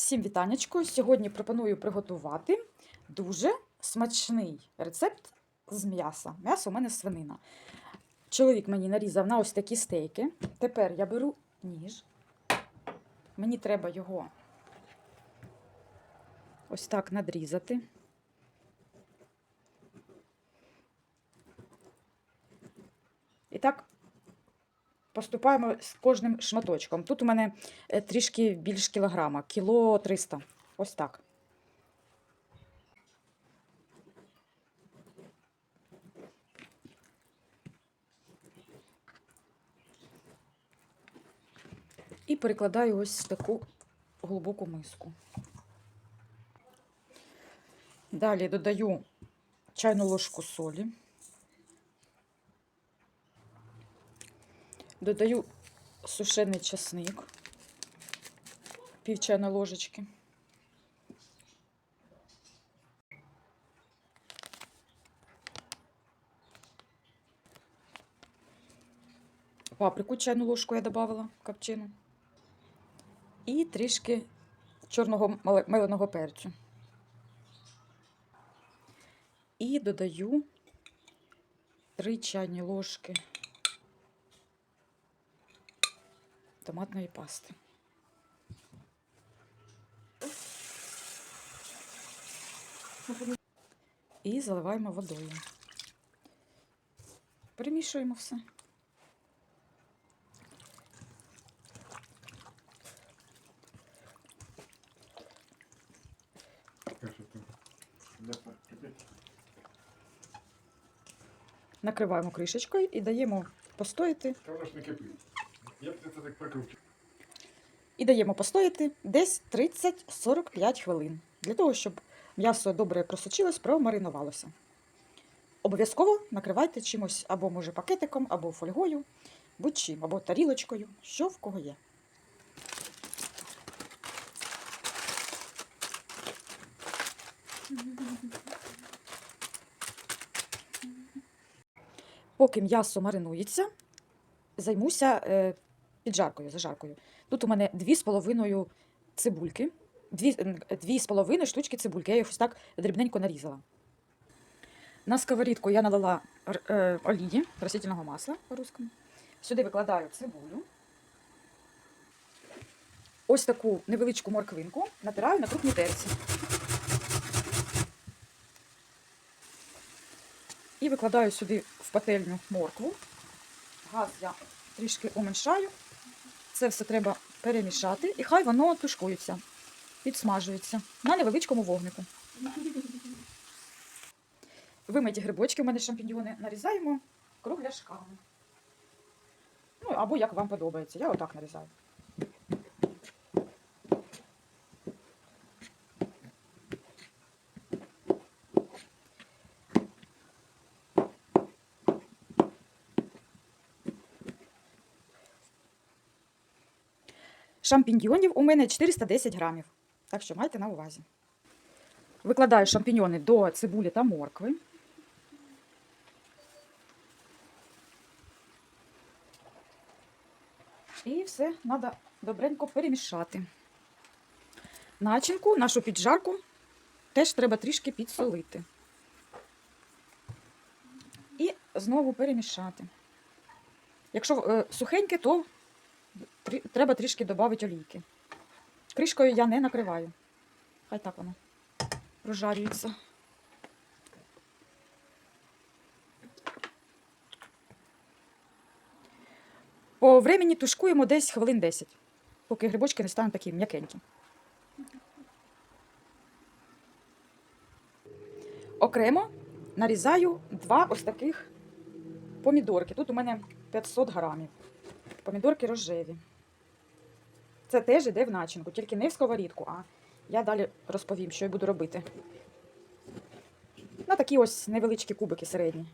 Всім вітанечко. Сьогодні пропоную приготувати дуже смачний рецепт з м'яса. М'ясо у мене свинина. Чоловік мені нарізав на ось такі стейки. Тепер я беру ніж. Мені треба його ось так надрізати. І так поступаємо з кожним шматочком. Тут у мене е, трішки більш кілограма, кіло 300. Ось так. І перекладаю ось в таку глибоку миску. Далі додаю чайну ложку солі. Додаю сушений часник, пів чайної ложечки. Паприку чайну ложку я додавала копчену. І трішки чорного меленого перцю. І додаю 3 чайні ложки томатної пасти. І заливаємо водою. Перемішуємо все. Накриваємо кришечкою і даємо постояти. Та вона ж не кипить. Я б це так прикручу. І даємо постояти десь 30-45 хвилин. Для того, щоб м'ясо добре просочилось, промаринувалося. Обов'язково накривайте чимось або, може, пакетиком, або фольгою, будь-чим, або тарілочкою, що в кого є. Поки м'ясо маринується, займуся е, піджаркою, зажаркою. Тут у мене дві з половиною цибульки, дві, м, дві з половиною штучки цибульки. Я їх ось так дрібненько нарізала. На сковорідку я налила е, олії, растительного масла по-русскому. Сюди викладаю цибулю. Ось таку невеличку морквинку натираю на крупній терці. І викладаю сюди в пательню моркву. Газ я трішки уменьшаю. Це все треба перемішати, і хай воно тушкується, підсмажується на невеличкому вогнику. Вимиті грибочки, у мене шампіньйони, нарізаємо кругляшками. Ну, або як вам подобається. Я отак нарізаю. Шампіньйонів у мене 410 грамів. Так що майте на увазі. Викладаю шампіньйони до цибулі та моркви. І все треба добренько перемішати. Начинку, нашу піджарку, теж треба трішки підсолити. І знову перемішати. Якщо е, сухеньке, то треба трішки додати олійки. Кришкою я не накриваю. Хай так воно прожарюється. По времені тушкуємо десь хвилин 10, поки грибочки не стануть такі м'якенькі. Окремо нарізаю два ось таких помідорки. Тут у мене 500 грамів. Помідорки рожеві. Це теж іде в начинку, тільки не в сковорідку, а я далі розповім, що я буду робити. На такі ось невеличкі кубики середні.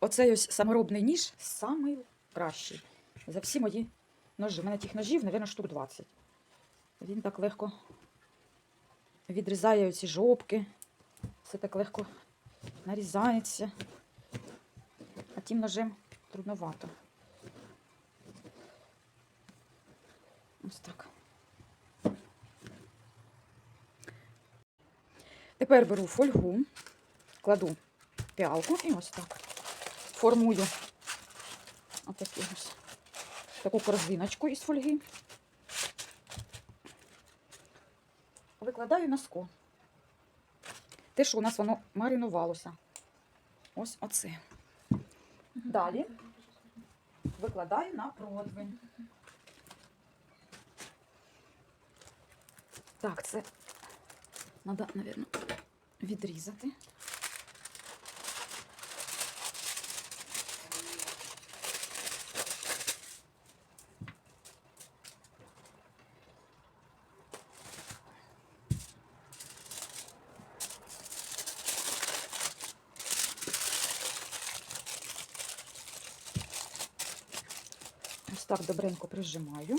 Оцей ось саморобний ніж самий кращий. За всі мої ножі. У мене тих ножів, мабуть, штук 20. Він так легко відрізає оці жопки. Все так легко нарізається. А тим ножем трудновато. Ось так. Тепер беру фольгу, кладу піалку і ось так. Формую отакі ось таку корзиночку із фольги. Викладаю на скло. Те, що у нас воно маринувалося. Ось оце. Далі викладаю на противень. Так, це треба, мабуть, відрізати. Ось так добренько прижимаю.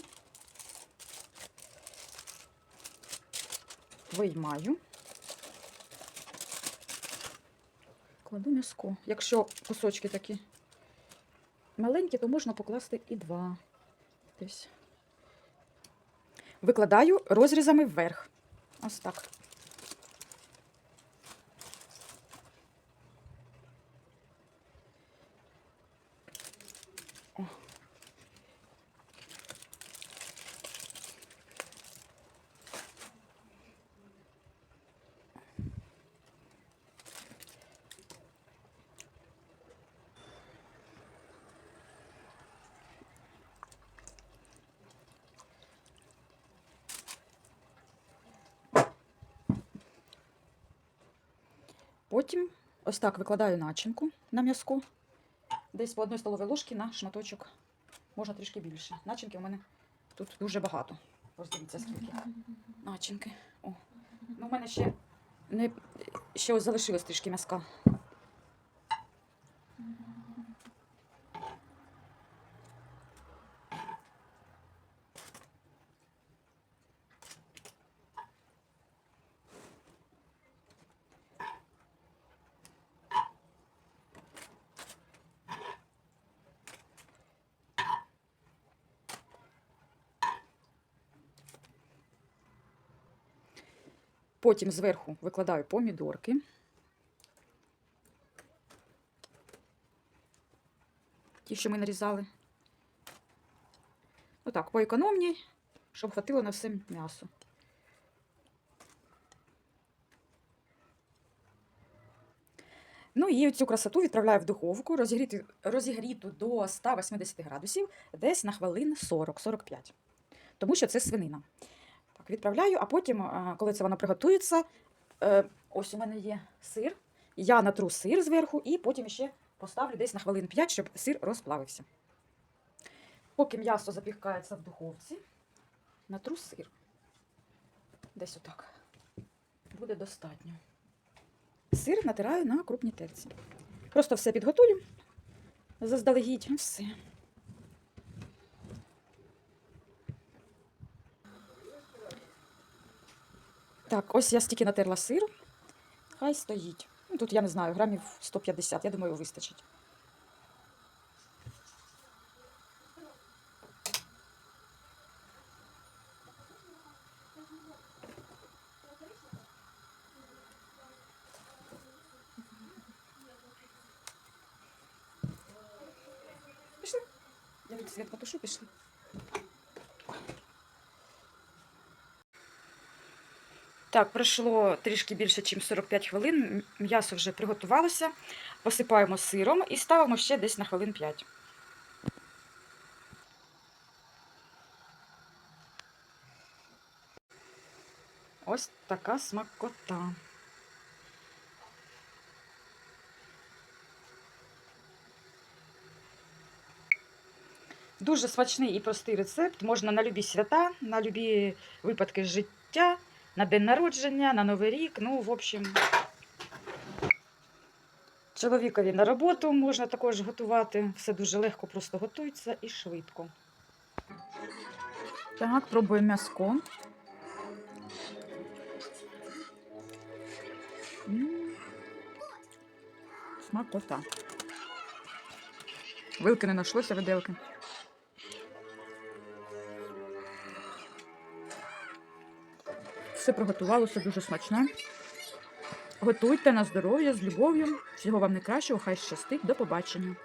Виймаю. Кладу м'язко. Якщо кусочки такі маленькі, то можна покласти і два. Десь. Викладаю розрізами вверх. Ось так. Потім ось так викладаю начинку на м'язку. Десь по одній столовій ложці на шматочок. Можна трішки більше. Начинки у мене тут дуже багато. Ось дивіться, скільки начинки. О. Ну, у мене ще, не, ще ось залишилось трішки м'язка. Потім зверху викладаю помідорки. Ті, що ми нарізали. Отак, по економній, щоб хватило на все м'ясо. Ну і цю красоту відправляю в духовку, розігріти, розігріту до 180 градусів, десь на хвилин 40-45. Тому що це свинина. Відправляю, а потім, коли це воно приготується, е, ось у мене є сир. Я натру сир зверху і потім ще поставлю десь на хвилин 5, щоб сир розплавився. Поки м'ясо запікається в духовці, натру сир. Десь отак. Буде достатньо. Сир натираю на крупній терці. Просто все підготую заздалегідь. Все. Так, ось я стільки натерла сир. Хай стоїть. Ну, Тут, я не знаю, грамів 150, я думаю, вистачить. Пішли. Я тут світ потушу, пішли. Так, пройшло трішки більше, ніж 45 хвилин. М'ясо вже приготувалося. Посипаємо сиром і ставимо ще десь на хвилин 5. Ось така смакота. Дуже смачний і простий рецепт. Можна на любі свята, на любі випадки життя на день народження, на Новий рік. Ну, в общем, чоловікові на роботу можна також готувати. Все дуже легко, просто готується і швидко. Так, пробуємо м'яско. Смакота. Вилки не знайшлося, виделки. Все приготувалося дуже смачне. Готуйте на здоров'я з любов'ю. Всього вам найкращого, хай щастить. До побачення.